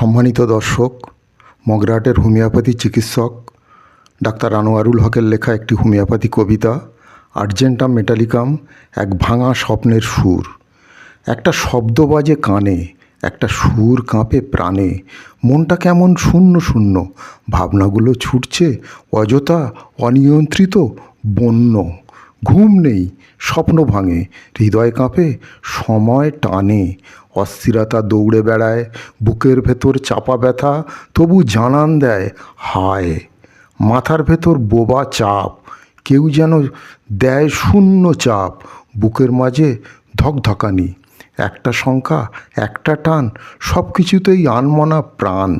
সম্মানিত দর্শক, মগরাটের হোমিওপ্যাথি চিকিৎসক ডাক্তার আনোয়ারুল হকের লেখা একটি হোমিওপ্যাথি কবিতা, আর্জেন্টাম মেটালিকাম, এক ভাঙা স্বপ্নের সুর। একটা শব্দ বাজে কানে, একটা সুর কাঁপে প্রাণে। মনটা কেমন শূন্য শূন্য, ভাবনাগুলো ছুটছে অযথা অনিয়ন্ত্রিত বন্য। ঘুম নেই, স্বপ্ন ভাঙে, হৃদয় কাঁপে, সময় টানে। অস্থিরতা দৌড়ে বেড়ায়, বুকের ভেতর চাপা ব্যথা, তবু জানান দেয়, হায়, মাথার ভেতর বোবা চাপ। কেউ যেন দেয় শূন্য চাপ, বুকের মাঝে ধকধকানি। একটা সংখ্যা একটা টান সব কিছুতেই আনমনা প্রাণ।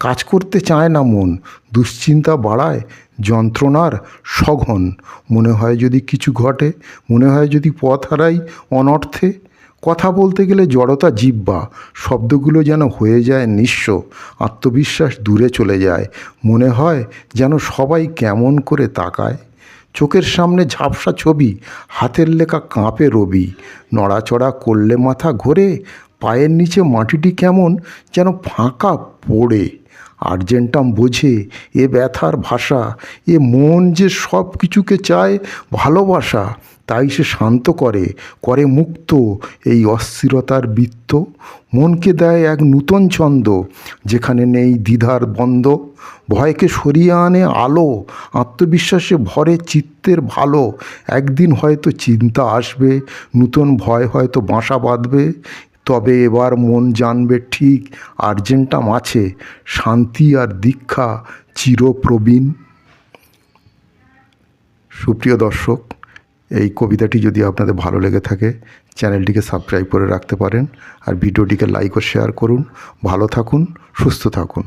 কাজ করতে চায় না মন, দুশ্চিন্তা বাড়ায়, যন্ত্রণার সঘন। মনে হয় যদি কিছু ঘটে, মনে হয় যদি পথ হারাই অনর্থে। কথা বলতে গেলে জড়তা জিব্বা শব্দগুলো যেন হয়ে যায় নিঃস্ব, আত্মবিশ্বাস দূরে চলে যায়। মনে হয় যেন সবাই কেমন করে তাকায়। চোখের সামনে ঝাপসা ছবি, হাতের লেখা কাঁপে রবি। নড়াচড়া করলে মাথা ঘোরে, পায়ের নিচে মাটিটি কেমন যেন ফাঁকা পড়ে। আর্জেন্টাম বোঝে, এ ব্যথার ভাষা, এ মন যে সব কিছুকে চায় ভালোবাসা। তাই সে শান্ত করে করে মুক্ত এই অস্থিরতার বৃত্ত। মনকে দেয় এক নূতন ছন্দ, যেখানে নেই দ্বিধার বন্ধ। ভয়কে সরিয়ে আনে আলো, আত্মবিশ্বাসে ভরে চিত্তের ভালো। একদিন হয়তো চিন্তা আসবে, নূতন ভয় হয়তো বাসা বাঁধবে। তবে এবার মন জানবে ঠিক আর্জেন্টাম আছে, শান্তি আর দীক্ষা চিরপ্রবীণ। সুপ্রিয় দর্শক এই কবিতাটি যদি আপনাদের ভালো লেগে থাকে, চ্যানেলটিকে সাবস্ক্রাইব করে রাখতে পারেন আর ভিডিওটিকে লাইক ও শেয়ার করুন। ভালো থাকুন, সুস্থ থাকুন।